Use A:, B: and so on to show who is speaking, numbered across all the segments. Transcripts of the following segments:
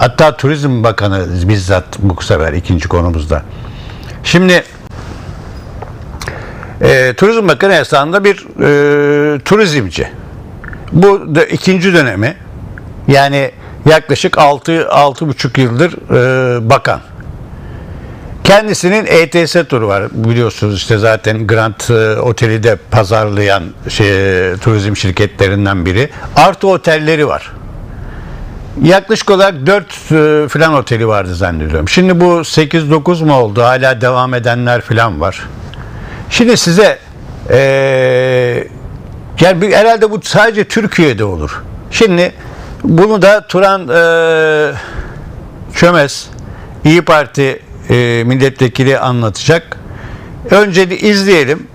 A: Hatta Turizm Bakanı bizzat bu sefer ikinci konumuzda. Şimdi e, Turizm Bakanı esasında bir e, turizmci. Bu da ikinci dönemi. Yani yaklaşık 6 altı buçuk yıldır e, bakan. Kendisinin ETS turu var biliyorsunuz işte zaten Grand e, Oteli de pazarlayan şey, turizm şirketlerinden biri. Artı otelleri var. Yaklaşık olarak 4 filan oteli vardı zannediyorum. Şimdi bu 8-9 mu oldu? Hala devam edenler filan var. Şimdi size eee yani herhalde bu sadece Türkiye'de olur. Şimdi bunu da Turan eee Çömez İyi Parti eee, milletvekili anlatacak. Önce de izleyelim.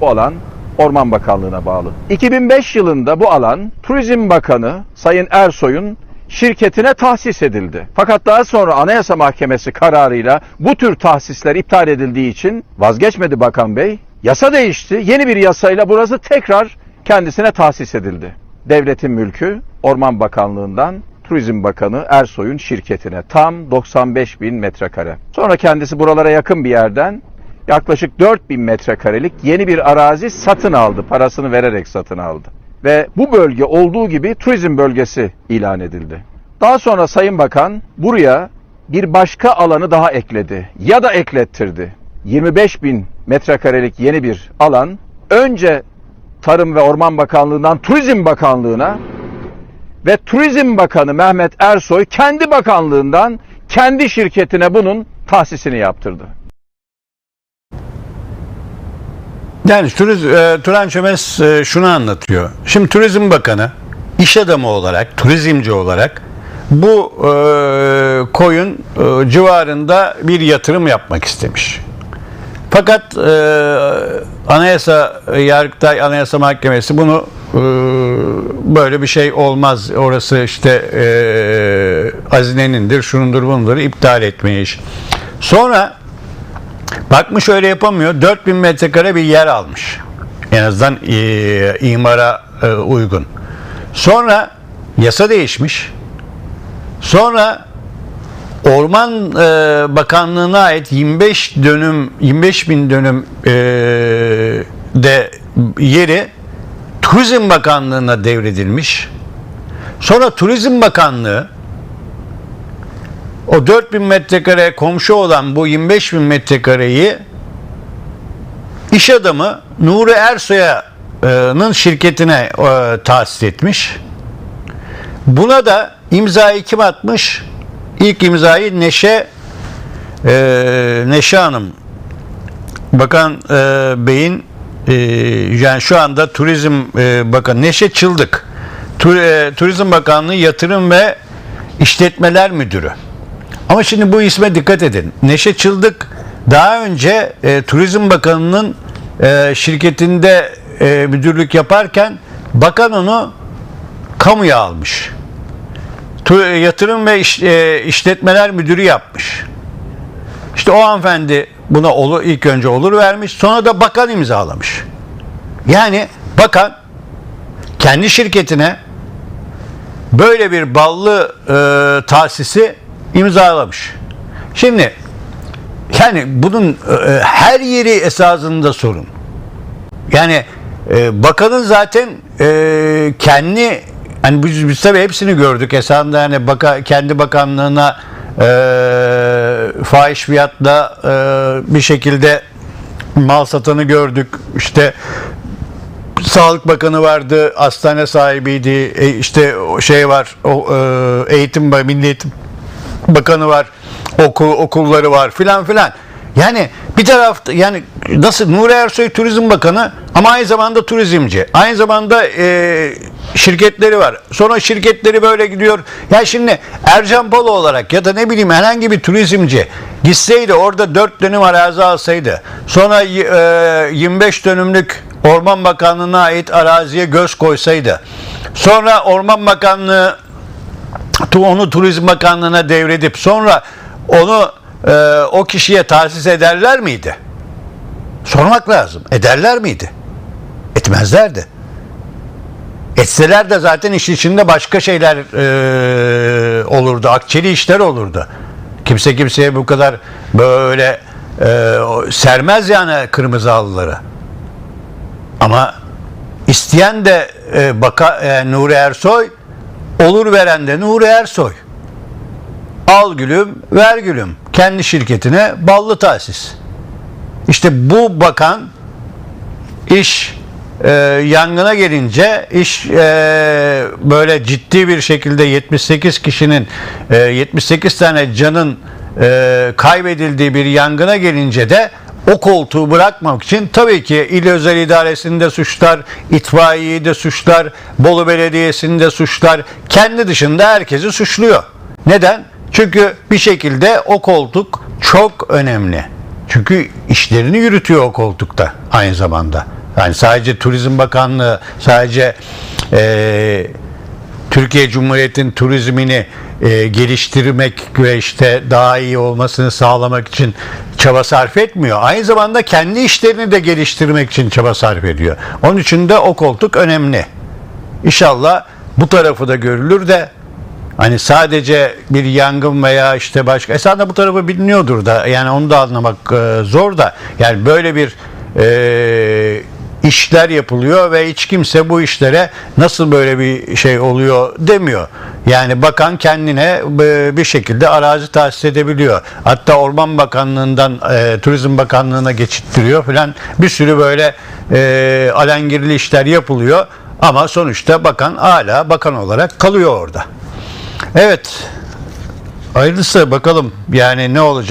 B: Bu alan Orman Bakanlığı'na bağlı. 2005 yılında bu alan Turizm Bakanı Sayın Ersoy'un şirketine tahsis edildi. Fakat daha sonra Anayasa Mahkemesi kararıyla bu tür tahsisler iptal edildiği için vazgeçmedi Bakan Bey. Yasa değişti. Yeni bir yasayla burası tekrar kendisine tahsis edildi. Devletin mülkü Orman Bakanlığı'ndan Turizm Bakanı Ersoy'un şirketine tam 95 bin metrekare. Sonra kendisi buralara yakın bir yerden yaklaşık 4000 metrekarelik yeni bir arazi satın aldı. Parasını vererek satın aldı. Ve bu bölge olduğu gibi turizm bölgesi ilan edildi. Daha sonra Sayın Bakan buraya bir başka alanı daha ekledi ya da eklettirdi. 25 bin metrekarelik yeni bir alan önce Tarım ve Orman Bakanlığı'ndan Turizm Bakanlığı'na ve Turizm Bakanı Mehmet Ersoy kendi bakanlığından kendi şirketine bunun tahsisini yaptırdı.
A: Yani turiz, e, Turan Çömez e, şunu anlatıyor. Şimdi Turizm Bakanı iş adamı olarak, turizmci olarak bu e, koyun e, civarında bir yatırım yapmak istemiş. Fakat e, Anayasa Yargıtay Anayasa Mahkemesi bunu e, böyle bir şey olmaz. Orası işte e, hazinenindir, şunundur, bunundur iptal etmeyiş. Sonra Bakmış öyle yapamıyor. 4000 metrekare bir yer almış. En azından e, imara e, uygun. Sonra yasa değişmiş. Sonra Orman e, Bakanlığı'na ait 25 dönüm 25 bin dönüm e, de yeri Turizm Bakanlığı'na devredilmiş. Sonra Turizm Bakanlığı o 4000 metrekare komşu olan bu 25 bin metrekareyi iş adamı Nuri Ersoy'un şirketine e, tahsis etmiş. Buna da imzayı kim atmış? İlk imzayı Neşe e, Neşe Hanım Bakan e, Bey'in e, yani şu anda Turizm e, Bakanı Neşe Çıldık Tu- e, Turizm Bakanlığı Yatırım ve İşletmeler Müdürü. Ama şimdi bu isme dikkat edin. Neşe Çıldık daha önce e, Turizm Bakanı'nın e, şirketinde e, müdürlük yaparken bakan onu kamuya almış. Tu- yatırım ve iş- e, işletmeler müdürü yapmış. İşte o hanımefendi buna olur, ilk önce olur vermiş. Sonra da bakan imzalamış. Yani bakan kendi şirketine böyle bir ballı e, tahsisi imzalamış. Şimdi yani bunun e, her yeri esasında sorun. Yani e, bakanın zaten e, kendi hani biz, biz tabii hepsini gördük esasında yani baka, kendi bakanlığına e, fahiş fiyatla e, bir şekilde mal satanı gördük. İşte Sağlık Bakanı vardı, hastane sahibiydi, e, işte şey var, o e, eğitim, milli eğitim bakanı var, okul okulları var filan filan. Yani bir tarafta yani nasıl Nuri Ersoy Turizm Bakanı ama aynı zamanda turizmci. Aynı zamanda e, şirketleri var. Sonra şirketleri böyle gidiyor. Ya şimdi Ercan Polo olarak ya da ne bileyim herhangi bir turizmci gitseydi orada 4 dönüm arazi alsaydı. Sonra e, 25 dönümlük Orman Bakanlığı'na ait araziye göz koysaydı. Sonra Orman Bakanlığı onu Turizm Bakanlığı'na devredip sonra onu e, o kişiye tahsis ederler miydi? Sormak lazım. Ederler miydi? Etmezlerdi. Etseler de zaten iş içinde başka şeyler e, olurdu. Akçeli işler olurdu. Kimse kimseye bu kadar böyle e, sermez yani kırmızı halıları. Ama isteyen de e, baka, e, Nuri Ersoy, olur veren de Nuri Ersoy. Al gülüm, ver gülüm. Kendi şirketine ballı tahsis. İşte bu bakan iş e, yangına gelince iş e, böyle ciddi bir şekilde 78 kişinin e, 78 tane canın e, kaybedildiği bir yangına gelince de o koltuğu bırakmak için tabii ki il özel idaresinde suçlar, itfaiyeyi de suçlar, Bolu Belediyesi'ni de suçlar, kendi dışında herkesi suçluyor. Neden? Çünkü bir şekilde o koltuk çok önemli. Çünkü işlerini yürütüyor o koltukta aynı zamanda. Yani sadece Turizm Bakanlığı, sadece eee, Türkiye Cumhuriyeti'nin turizmini e, geliştirmek ve işte daha iyi olmasını sağlamak için çaba sarf etmiyor. Aynı zamanda kendi işlerini de geliştirmek için çaba sarf ediyor. Onun için de o koltuk önemli. İnşallah bu tarafı da görülür de hani sadece bir yangın veya işte başka esasında bu tarafı biliniyordur da yani onu da anlamak e, zor da yani böyle bir e, işler yapılıyor ve hiç kimse bu işlere nasıl böyle bir şey oluyor demiyor. Yani bakan kendine e, bir şekilde arazi tahsis edebiliyor. Hatta Orman Bakanlığı'ndan e, Turizm Bakanlığı'na geçittiriyor falan bir sürü böyle e, alengirli işler yapılıyor. Ama sonuçta bakan hala bakan olarak kalıyor orada. Evet. Hayırlısı bakalım yani ne olacak.